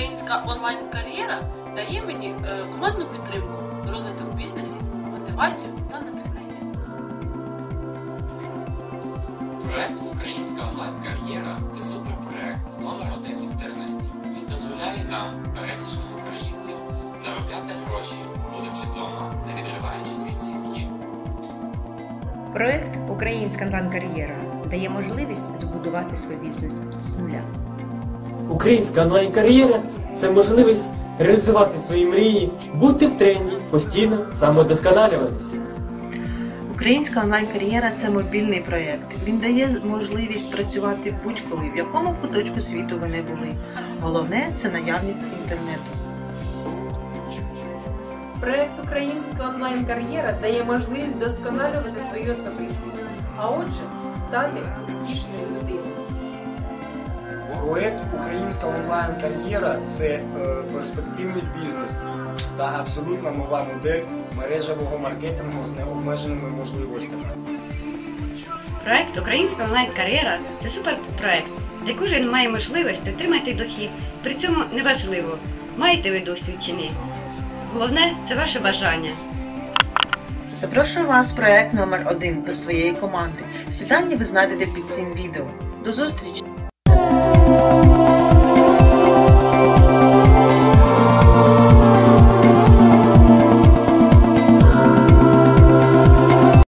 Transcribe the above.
українська онлайн-кар'єра дає мені е, командну підтримку, розвиток в бізнесі, мотивацію та натхнення. Проект Українська онлайн-кар'єра це суперпроект номер один в інтернеті. Він дозволяє нам, пересічним українцям, заробляти гроші, будучи вдома, не відриваючись від сім'ї. Проект Українська онлайн-кар'єра дає можливість збудувати свій бізнес з нуля. Українська онлайн-кар'єра це можливість реалізувати свої мрії, бути в тренді, постійно самодосконалюватися. Українська онлайн-кар'єра це мобільний проєкт. Він дає можливість працювати будь-коли, в якому куточку світу ви не були. Головне це наявність інтернету. Проект Українська онлайн-кар'єра дає можливість досконалювати свою особистість, а отже, стати успішною людиною. Проект Українська онлайн-кар'єра це е, перспективний бізнес та абсолютно нова модель мережевого маркетингу з необмеженими можливостями. Проект Українська онлайн-кар'єра це суперпроект, де кожен має можливість отримати дохід. При цьому неважливо, маєте ви досвід чи ні. Головне це ваше бажання. Запрошую вас в проект номер 1 до своєї команди. Всі дані ви знайдете під цим відео. До зустрічі!